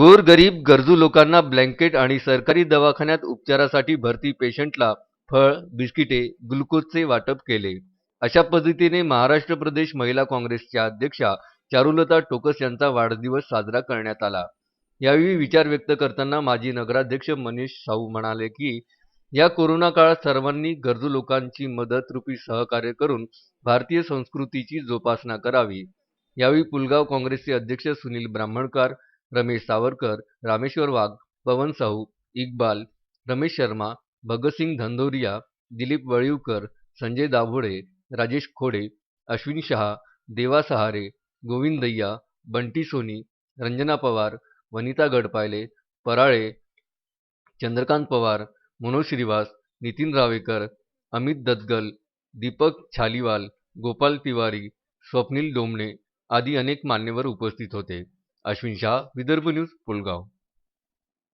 गोरगरीब गरजू लोकांना ब्लँकेट आणि सरकारी दवाखान्यात उपचारासाठी भरती पेशंटला फळ बिस्किटे ग्लुकोजचे वाटप केले. अशा पद्धतीने महाराष्ट्र प्रदेश महिला काँग्रेसच्या अध्यक्षा चारुलता टोकस यांचा वाढदिवस साजरा करण्यात आला. यावेळी विचार व्यक्त करताना माजी नगराध्यक्ष मनीष साहू म्हणाले की या कोरोना काळात सर्वांनी गरजू लोकांची मदत रूपी सहकार्य करून भारतीय संस्कृतीची जोपासना करावी. यावेळी पुलगाव काँग्रेसचे अध्यक्ष सुनील ब्राह्मणकार रमेश सावरकर रामेश्वर वाघ पवन साहू इक्बाल रमेश शर्मा भगतसिंग धंदोरिया दिलीप वळीवकर संजय दाभोळे राजेश खोडे अश्विन शहा देवा सहारे गोविंदय्या बंटी सोनी रंजना पवार वनिता गडपायले पराळे चंद्रकांत पवार मनोज श्रीवास नितीन रावेकर अमित ददगल दीपक छालीवाल गोपाल तिवारी स्वप्नील डोमणे आदी अनेक मान्यवर उपस्थित होते. अश्विन शहा विदर्भ न्यूज पुलगाव.